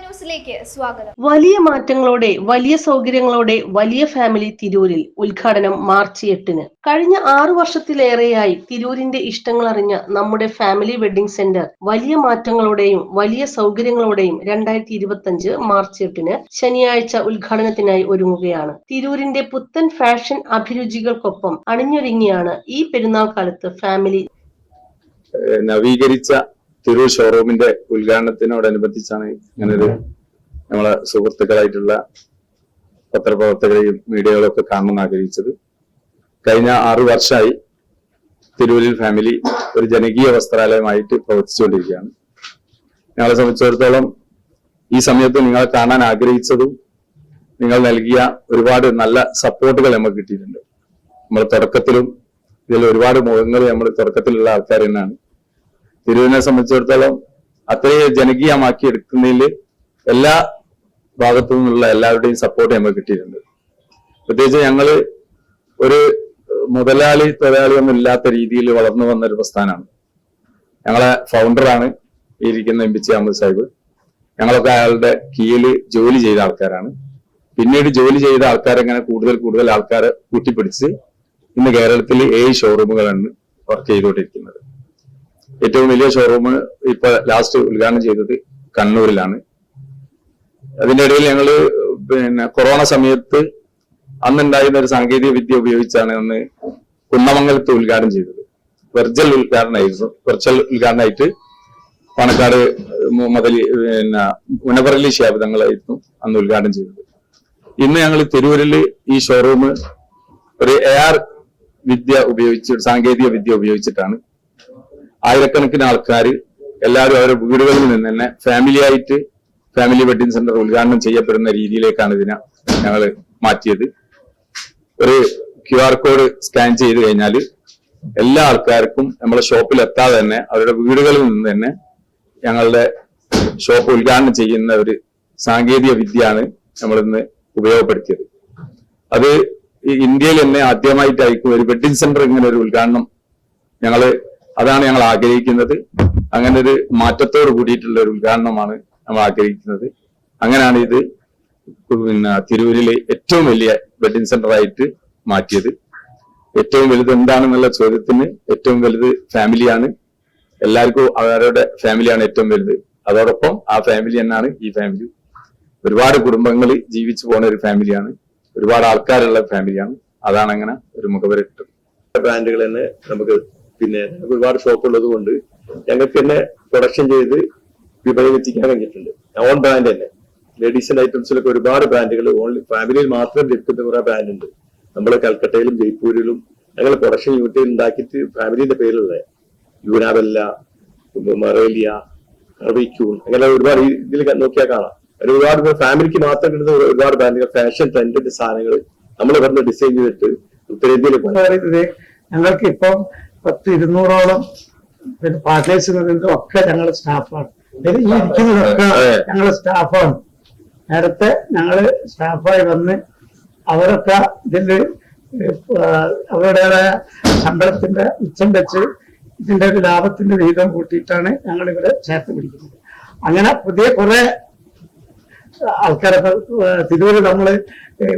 ന്യൂസിലേക്ക് സ്വാഗതം. വലിയ മാറ്റങ്ങളോടെ വലിയ സൗകര്യങ്ങളോടെ വലിയ ഫാമിലി തിരൂരിൽ ഉദ്ഘാടനം മാർച്ച് എട്ടിന്. കഴിഞ്ഞ ആറു വർഷത്തിലേറെയായി തിരൂരിന്റെ ഇഷ്ടങ്ങൾ അറിഞ്ഞ നമ്മുടെ ഫാമിലി വെഡിംഗ് സെന്റർ വലിയ മാറ്റങ്ങളോടെയും വലിയ സൗകര്യങ്ങളോടെയും രണ്ടായിരത്തി ഇരുപത്തി മാർച്ച് എട്ടിന് ശനിയാഴ്ച ഉദ്ഘാടനത്തിനായി ഒരുങ്ങുകയാണ്. തിരൂരിന്റെ പുത്തൻ ഫാഷൻ അഭിരുചികൾക്കൊപ്പം അണിഞ്ഞൊരുങ്ങിയാണ് ഈ പെരുന്നാൾ കാലത്ത് ഫാമിലി. നവീകരിച്ച തിരൂർ ഷോറൂമിന്റെ ഉദ്ഘാടനത്തിനോടനുബന്ധിച്ചാണ് ഇങ്ങനൊരു നമ്മളെ സുഹൃത്തുക്കളായിട്ടുള്ള പത്രപ്രവർത്തകരെയും മീഡിയകളൊക്കെ കാണണമെന്ന് ആഗ്രഹിച്ചത്. കഴിഞ്ഞ ആറു വർഷമായി തിരൂരിൽ ഫാമിലി ഒരു ജനകീയ വസ്ത്രാലയമായിട്ട് പ്രവർത്തിച്ചുകൊണ്ടിരിക്കുകയാണ്. ഞങ്ങളെ സംബന്ധിച്ചിടത്തോളം ഈ സമയത്ത് നിങ്ങളെ കാണാൻ ആഗ്രഹിച്ചതും നിങ്ങൾ നൽകിയ ഒരുപാട് നല്ല സപ്പോർട്ടുകൾ നമുക്ക് കിട്ടിയിട്ടുണ്ട്. നമ്മൾ തുടക്കത്തിലും ഇതിൽ ഒരുപാട് മുഖങ്ങൾ നമ്മൾ തുടക്കത്തിലുള്ള ആൾക്കാർ തന്നെയാണ്. തിരുവിനെ സംബന്ധിച്ചിടത്തോളം അത്രയും ജനകീയമാക്കി എടുക്കുന്നതിൽ എല്ലാ ഭാഗത്തു നിന്നുള്ള എല്ലാവരുടെയും സപ്പോർട്ട് നമുക്ക് കിട്ടിയിട്ടുണ്ട്. പ്രത്യേകിച്ച് ഞങ്ങൾ ഒരു മുതലാളി തൊഴിലാളി ഒന്നും ഇല്ലാത്ത രീതിയിൽ വളർന്നു വന്ന ഒരു പ്രസ്ഥാനമാണ്. ഞങ്ങളെ ഫൗണ്ടറാണ് ഇരിക്കുന്ന M P C Ahammed Sahib. ഞങ്ങളൊക്കെ അയാളുടെ കീഴിൽ ജോലി ചെയ്ത ആൾക്കാരാണ്. പിന്നീട് ജോലി ചെയ്ത ആൾക്കാരെങ്ങനെ കൂടുതൽ കൂടുതൽ ആൾക്കാരെ കൂട്ടിപ്പിടിച്ച് ഇന്ന് കേരളത്തിൽ ഏഴ് ഷോറൂമുകളാണ് വർക്ക് ചെയ്തുകൊണ്ടിരിക്കുന്നത് ഏറ്റവും വലിയ ഷോറൂം ഇപ്പൊ ലാസ്റ്റ് ഉദ്ഘാടനം ചെയ്തത് കണ്ണൂരിലാണ്. അതിന്റെ ഇടയിൽ ഞങ്ങൾ പിന്നെ കൊറോണ സമയത്ത് അന്നുണ്ടായിരുന്ന ഒരു സാങ്കേതിക വിദ്യ ഉപയോഗിച്ചാണ് അന്ന് കുന്നമംഗലത്ത് ഉദ്ഘാടനം ചെയ്തത്. വെർച്വൽ ഉദ്ഘാടനമായിരുന്നു വെർച്വൽ ഉദ്ഘാടനമായിട്ട് പാണക്കാട് മുതൽ പിന്നെ ഉനപറലി ശാബിതങ്ങളായിരുന്നു അന്ന് ഉദ്ഘാടനം ചെയ്തത്. ഇന്ന് ഞങ്ങൾ തിരൂരിൽ ഈ ഷോറൂം ഒരു എ ആർ വിദ്യ ഉപയോഗിച്ച് സാങ്കേതിക വിദ്യ ഉപയോഗിച്ചിട്ടാണ് ആയിരക്കണക്കിന് ആൾക്കാർ എല്ലാവരും അവരുടെ വീടുകളിൽ നിന്ന് തന്നെ ഫാമിലി ആയിട്ട് ഫാമിലി വെഡിങ് സെന്റർ ഉദ്ഘാടനം ചെയ്യപ്പെടുന്ന രീതിയിലേക്കാണ് ഇതിനെ ഞങ്ങൾ മാറ്റിയത്. ഒരു ക്യു ആർ കോഡ് സ്കാൻ ചെയ്ത് കഴിഞ്ഞാൽ എല്ലാ ആൾക്കാർക്കും നമ്മളെ ഷോപ്പിൽ എത്താതെ തന്നെ അവരുടെ വീടുകളിൽ നിന്ന് തന്നെ ഞങ്ങളുടെ ഷോപ്പ് ഉദ്ഘാടനം ചെയ്യുന്ന ഒരു സാങ്കേതിക വിദ്യയാണ് നമ്മൾ ഇന്ന് ഉപയോഗപ്പെടുത്തിയത്. അത് ഇന്ത്യയിൽ തന്നെ ആദ്യമായിട്ടായിരിക്കും ഒരു വെഡിങ് സെന്റർ ഇങ്ങനെ ഒരു ഉദ്ഘാടനം ഞങ്ങൾ അതാണ് ഞങ്ങൾ ആഗ്രഹിക്കുന്നത്. അങ്ങനെ ഒരു മാറ്റത്തോട് കൂടിയിട്ടുള്ള ഒരു ഉദ്ഘാടനമാണ് നമ്മൾ ആഗ്രഹിക്കുന്നത്. അങ്ങനെയാണ് ഇത് പിന്നെ തിരൂരിലെ ഏറ്റവും വലിയ വെഡിങ് സെന്റർ ആയിട്ട് മാറ്റിയത്. ഏറ്റവും വലുത് എന്താണെന്നുള്ള ചോദ്യത്തിന് ഏറ്റവും വലുത് ഫാമിലിയാണ്. എല്ലാവർക്കും അവരുടെ ഫാമിലിയാണ് ഏറ്റവും വലുത്. അതോടൊപ്പം ആ ഫാമിലി തന്നെയാണ് ഈ ഫാമിലി. ഒരുപാട് കുടുംബങ്ങൾ ജീവിച്ചു പോണ ഒരു ഫാമിലിയാണ്. ഒരുപാട് ആൾക്കാരുള്ള ഫാമിലിയാണ്. അതാണ് അങ്ങനെ ഒരു മുഖവരിട്ടത് ബ്രാൻഡുകൾ തന്നെ നമുക്ക് പിന്നെ ഒരുപാട് ഷോപ്പ് ഉള്ളത് കൊണ്ട് ഞങ്ങൾക്ക് തന്നെ പ്രൊഡക്ഷൻ ചെയ്ത് വിപണിയിൽ എത്തിക്കാൻ കഴിഞ്ഞിട്ടുണ്ട് ഓൺ ബ്രാൻഡ് തന്നെ. ലേഡീസിന്റെ ഐറ്റംസിലൊക്കെ ഒരുപാട് ബ്രാൻഡുകൾ ഓൺലി ഫാമിലിയിൽ മാത്രം ലഭിക്കുന്ന കുറെ ബ്രാൻഡ് ഉണ്ട്. നമ്മൾ കൽക്കട്ടയിലും ജയ്പൂരിലും ഞങ്ങൾ പ്രൊഡക്ഷൻ യൂണിറ്റിൽ ഉണ്ടാക്കിയിട്ട് ഫാമിലിന്റെ പേരിലുള്ള യൂനാബെല്ല മറേലിയ അറബിക്യൂൺ അങ്ങനെ ഒരുപാട് ഇതിൽ നോക്കിയാൽ കാണാം. ഒരുപാട് ഫാമിലിക്ക് മാത്രം കിട്ടുന്ന ഒരുപാട് ബ്രാൻഡുകൾ ഫാഷൻ ട്രെൻഡിന്റെ സാധനങ്ങൾ നമ്മൾ ഇവിടുന്ന് ഡിസൈൻ ചെയ്തിട്ട് ഉത്തരേന്ത്യയിൽ ഞങ്ങൾക്ക് ഇപ്പം പത്ത് ഇരുന്നൂറോളം പിന്നെ പാർട്ടേഴ്സുകളുണ്ട് ഒക്കെ ഞങ്ങളുടെ സ്റ്റാഫാണ്. ഈ ഇരിക്കുന്നതൊക്കെ ഞങ്ങളുടെ സ്റ്റാഫാണ്. നേരത്തെ ഞങ്ങൾ സ്റ്റാഫായി വന്ന് അവരൊക്കെ ഇതിൽ അവരുടേതായ ശമ്പളത്തിന്റെ ഉച്ചം വെച്ച് ഇതിന്റെ ഒരു ലാഭത്തിന്റെ വിഹിതം കൂട്ടിയിട്ടാണ് ഞങ്ങൾ ഇവിടെ ചേർത്ത് പിടിക്കുന്നത്. അങ്ങനെ പുതിയ കുറെ ആൾക്കാരൊക്കെ തിരൂര് നമ്മൾ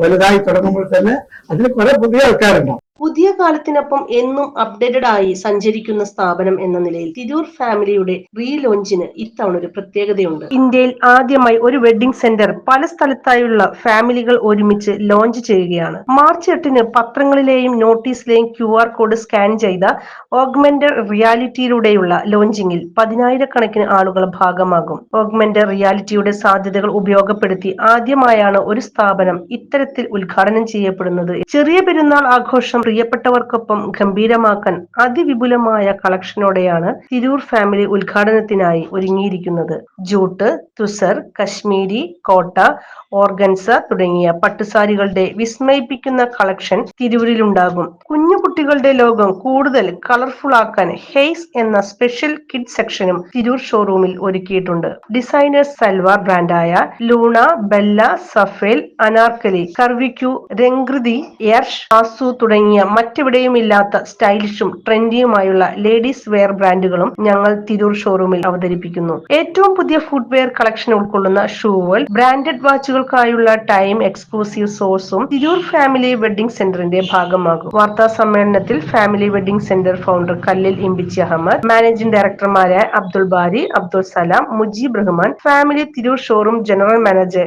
വലുതായി തുടങ്ങുമ്പോൾ തന്നെ അതിൽ കുറെ പുതിയ ആൾക്കാരുണ്ടാവും പുതിയ കാലത്തിനൊപ്പം എന്നും അപ്ഡേറ്റഡ് ആയി സഞ്ചരിക്കുന്ന സ്ഥാപനം എന്ന നിലയിൽ തിരൂർ ഫാമിലിയുടെ റീലോഞ്ചിന് ഇത്തവണ ഒരു പ്രത്യേകതയുണ്ട്. ഇന്ത്യയിൽ ആദ്യമായി ഒരു വെഡ്ഡിംഗ് സെന്റർ പല സ്ഥലത്തായുള്ള ഫാമിലികൾ ഒരുമിച്ച് ലോഞ്ച് ചെയ്യുകയാണ്. മാർച്ച് എട്ടിന് പത്രങ്ങളിലെയും നോട്ടീസിലെയും ക്യു ആർ കോഡ് സ്കാൻ ചെയ്ത ഓഗ്മെന്റഡ് റിയാലിറ്റിയിലൂടെയുള്ള ലോഞ്ചിങ്ങിൽ പതിനായിരക്കണക്കിന് ആളുകൾ ഭാഗമാകും. ഓഗ്മെന്റഡ് റിയാലിറ്റിയുടെ സാധ്യതകൾ ഉപയോഗപ്പെടുത്തി ആദ്യമായാണ് ഒരു സ്ഥാപനം ഇത്തരത്തിൽ ഉദ്ഘാടനം ചെയ്യപ്പെടുന്നത്. ചെറിയ പെരുന്നാൾ ആഘോഷം പ്രിയപ്പെട്ടവർക്കൊപ്പം ഗംഭീരമാക്കാൻ അതിവിപുലമായ കളക്ഷനോടെയാണ് തിരൂർ ഫാമിലി ഉദ്ഘാടനത്തിനായി ഒരുങ്ങിയിരിക്കുന്നത്. ജൂട്ട് തുസർ കശ്മീരി കോട്ട ഓർഗൻസ തുടങ്ങിയ പട്ടുസാരികളുടെ വിസ്മയിപ്പിക്കുന്ന കളക്ഷൻ തിരൂരിലുണ്ടാകും. കുഞ്ഞു കുട്ടികളുടെ ലോകം കൂടുതൽ കളർഫുൾ ആക്കാൻ ഹെയ്സ് എന്ന സ്പെഷ്യൽ കിഡ് സെക്ഷനും തിരൂർ ഷോറൂമിൽ ഒരുക്കിയിട്ടുണ്ട്. ഡിസൈനേഴ്സ് സൽവാർ ബ്രാൻഡായ ലൂണ ബെല്ല സഫേൽ അനാർക്കലി കർവിക്യു രംഗൃതി എർഷ് ആസു തുടങ്ങിയ മറ്റെവിടെയുമില്ലാത്ത സ്റ്റൈലിഷും ട്രെൻഡിയുമായുള്ള ലേഡീസ് വെയർ ബ്രാൻഡുകളും ഞങ്ങൾ തിരൂർ ഷോറൂമിൽ അവതരിപ്പിക്കുന്നു. ഏറ്റവും പുതിയ ഫുട്വെയർ കളക്ഷൻ ഉൾക്കൊള്ളുന്ന ഷൂകൾ ബ്രാൻഡഡ് വാച്ചുകൾക്കായുള്ള ടൈം എക്സ്ക്ലൂസീവ് സോഴ്സും തിരൂർ ഫാമിലി വെഡിംഗ് സെന്ററിന്റെ ഭാഗമാകും. വാർത്താ സമ്മേളനത്തിൽ family wedding centre founder Kallil Imbichi Ahammed managing ഡയറക്ടർമാരായ Abdul Bari Abdul Salam Mujeeb Rahman family Tirur showroom general manager